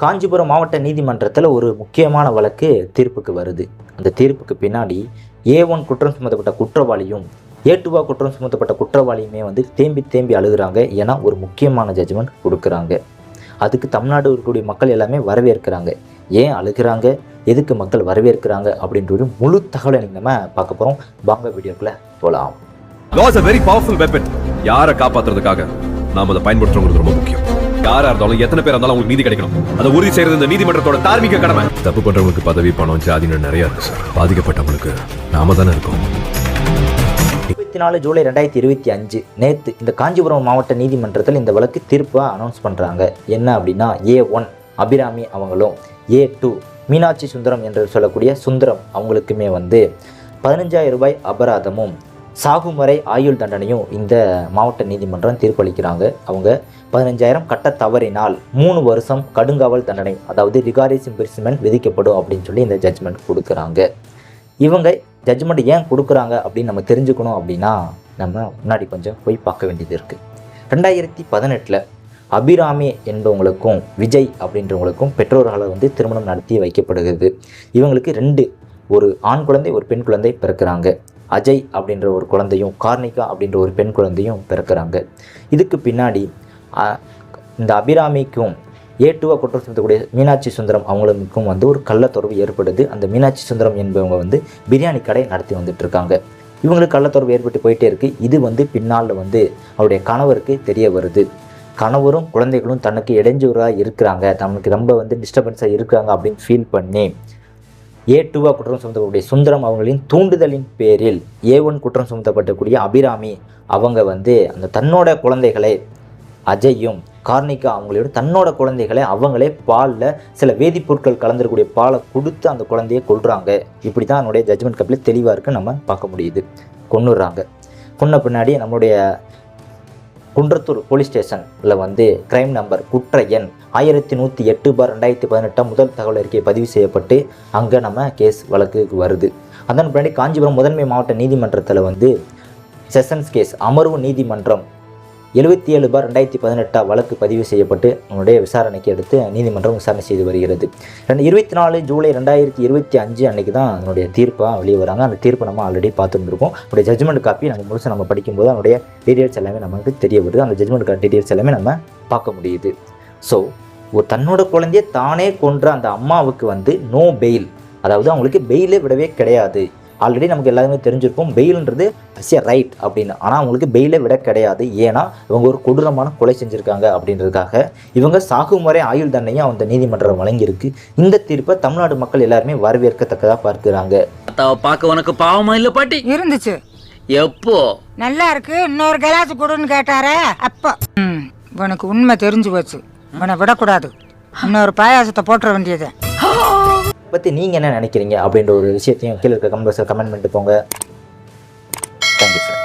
காஞ்சிபுரம் மாவட்ட நீதிமன்றத்தில் ஒரு முக்கியமான வழக்கு தீர்ப்புக்கு வருது. அந்த தீர்ப்புக்கு பின்னாடி ஏ ஒன் குற்றம் சுமத்தப்பட்ட குற்றவாளியும் ஏ டூவா குற்றம் சுமத்தப்பட்ட குற்றவாளியுமே வந்து தேம்பி தேம்பி அழுகுறாங்க ஏன்னா ஒரு முக்கியமான ஜட்ஜ்மெண்ட் கொடுக்குறாங்க. அதுக்கு தமிழ்நாடு இருக்கக்கூடிய மக்கள் எல்லாமே வரவேற்கிறாங்க. ஏன் அழுகிறாங்க? எதுக்கு மக்கள் வரவேற்கிறாங்க? அப்படின்ற ஒரு முழு தகவலை நீங்கள் நம்ம பார்க்க போகிறோம் வாங்க வீடியோக்குள்ளே போகலாம் lasso a very powerful weapon யாரை காப்பாத்துறதுக்காக நாம் அதை பயன்படுத்துறது ரொம்ப முக்கியம். யாரா இருந்தாலும் எத்தனை பேர் இருந்தாலும் அவங்களுக்கு நீதி கிடைக்கணும். அதை உறுதி செய்யறது இந்த நீதிமன்றத்தோட தார்மீக கடமை. தப்பு பண்றவங்களுக்கு பதவி பணம் ஜாதின்னு நிறைய இருக்கு சார். பாதிக்கப்பட்டவங்களுக்கு நாம தானே இருக்கோம். இருபத்தி நாலு ஜூலை ரெண்டாயிரத்தி இருபத்தி அஞ்சு நேற்று இந்த காஞ்சிபுரம் மாவட்ட நீதிமன்றத்தில் இந்த வழக்கு தீர்ப்பாக அனௌன்ஸ் பண்ணுறாங்க என்ன அப்படின்னா ஏ ஒன் அபிராமி அவங்களும் ஏ டூ மீனாட்சி சுந்தரம் என்று சொல்லக்கூடிய சுந்தரம் அவங்களுக்குமே வந்து பதினஞ்சாயிரம் ரூபாய் அபராதமும் சாகுமறை ஆயுள் தண்டனையும் இந்த மாவட்ட நீதிமன்றம் தீர்ப்பளிக்கிறாங்க. அவங்க பதினஞ்சாயிரம் கட்ட தவறினால் மூணு வருஷம் கடுங்காவல் தண்டனை அதாவது ரிகாரிஸ் இம்பிரிஸ்மெண்ட் விதிக்கப்படும் அப்படின்னு சொல்லி இந்த ஜட்ஜ்மெண்ட் கொடுக்குறாங்க. இவங்க ஜட்ஜ்மெண்ட் ஏன் கொடுக்குறாங்க அப்படின்னு நம்ம தெரிஞ்சுக்கணும் அப்படின்னா நம்ம முன்னாடி கொஞ்சம் போய் பார்க்க வேண்டியது இருக்குது ரெண்டாயிரத்தி பதினெட்டில் அபிராமி என்பவங்களுக்கும் விஜய் அப்படின்றவங்களுக்கும் பெற்றோர்களை வந்து திருமணம் நடத்தி வைக்கப்படுகிறது. இவங்களுக்கு ரெண்டு ஒரு ஆண் குழந்தை ஒரு பெண் குழந்தை பிறக்கிறாங்க. அஜய் அப்படின்ற ஒரு குழந்தையும் கார்னிகா அப்படின்ற ஒரு பெண் குழந்தையும் பிறக்கிறாங்க. இதுக்கு பின்னாடி இந்த அபிராமிக்கும் ஏ குற்றம் சுமத்தக்கூடிய மீனாட்சி சுந்தரம் அவங்களுக்கும் வந்து ஒரு கள்ளத்தொடர்பு ஏற்படுது. அந்த மீனாட்சி சுந்தரம் என்பவங்க வந்து பிரியாணி கடை நடத்தி வந்துட்டு இருக்காங்க இவங்களுக்கு கள்ளத்தொடர்பு ஏற்பட்டு போயிட்டே இருக்குது இது வந்து பின்னால் வந்து அவருடைய கணவருக்கு தெரிய வருது. கணவரும் குழந்தைகளும் தனக்கு இடைஞ்சூராக இருக்கிறாங்க. தனக்கு ரொம்ப வந்து டிஸ்டர்பன்ஸாக இருக்காங்க அப்படின்னு ஃபீல் பண்ணி ஏ டூவா குற்றம் சுமத்தக்கூடிய சுந்தரம் அவர்களின் தூண்டுதலின் பேரில் ஏ ஒன் குற்றம் சுமத்தப்பட்டக்கூடிய அபிராமி அவங்க வந்து அந்த தன்னோட குழந்தைகளை அஜயும் கார்னிகா அவங்களோட தன்னோட குழந்தைகளை அவங்களே பாலில் சில வேதிப்பொருட்கள் கலந்துருக்கூடிய பாலை கொடுத்து அந்த குழந்தையை கொள்கிறாங்க இப்படி தான் என்னுடைய ஜட்ஜ்மெண்ட் கப்பில் தெளிவாக இருக்குது நம்ம பார்க்க முடியுது. கொன்னுடுறாங்க. கொன்ன பின்னாடி நம்மளுடைய குன்றத்தூர் போலீஸ் ஸ்டேஷனில் வந்து கிரைம் நம்பர் குற்ற எண் ஆயிரத்தி நூற்றி எட்டு பார் ரெண்டாயிரத்தி பதினெட்டாம் முதல் தகவல் அறிக்கை பதிவு செய்யப்பட்டு அங்கே நம்ம கேஸ் வழக்குக்கு வருது. அதன் பின்னாடி காஞ்சிபுரம் முதன்மை மாவட்ட நீதிமன்றத்தில் வந்து செஷன்ஸ் கேஸ் அமர்வு நீதிமன்றம் எழுபத்தி ஏழு பார் ரெண்டாயிரத்தி பதினெட்டாம் வழக்கு பதிவு செய்யப்பட்டு அவனுடைய விசாரணைக்கு எடுத்து நீதிமன்றம் விசாரணை செய்து வருகிறது. ரெண்டு இருபத்தி நாலு ஜூலை ரெண்டாயிரத்தி இருபத்தி அஞ்சு அன்னைக்கு தான் அதனுடைய தீர்ப்பாக வெளியே வராங்க. அந்த தீர்ப்பை நம்ம ஆல்ரெடி பார்த்துருந்துருக்கோம். அவருடைய ஜட்மெண்ட் காப்பி நம்ம முழுசாக நம்ம படிக்கும்போது அதனுடைய டீட்டெயில்ஸ் எல்லாமே நமக்கு தெரிய வருது. அந்த ஜட்மெண்ட் டீட்டெயில்ஸ் எல்லாமே நம்ம பார்க்க முடியுது. ஸோ ஒரு தன்னோட குழந்தைய தானே கொன்ற அந்த அம்மாவுக்கு வந்து நோ பெயில் அதாவது அவங்களுக்கு பெயிலே விடவே கிடையாது. ஆல்ரெடி நமக்கு எல்லாருமே தெரிஞ்சிருக்கும். பெயில்ன்றது அஸ் எ ரைட் அப்படின்னு. ஆனால் அவங்களுக்கு பெயிலே விட கிடையாது. ஏன்னா இவங்க ஒரு கொடூரமான கொலை செஞ்சுருக்காங்க அப்படின்றதுக்காக. இவங்க சாகுமுறை ஆயுள் தண்டனையும் அந்த நீதிமன்றம் வழங்கியிருக்கு. இந்த தீர்ப்பை தமிழ்நாடு மக்கள் எல்லாருமே வரவேற்கத்தக்கதாக பார்க்குறாங்க. பார்க்க உனக்கு பாவமா இல்ல பாட்டி? இருந்துச்சு. எப்போ? நல்லா இருக்கு. இன்னொரு கிளாஸ் கொடுன்னு கேட்டாரே அப்போ. ம், இவனுக்கு உண்மை தெரிஞ்சு போச்சு. இவனை விடக்கூடாது. இன்னொரு பாயாசத்தை போட்டுற வேண்டியது. பற்றி நீங்கள் என்ன நினைக்கிறீங்க அப்படின்ற ஒரு விஷயத்தையும் கீழே இருக்க கமெண்ட் கமெண்ட் பண்ணிட்டு போங்க. Thank you sir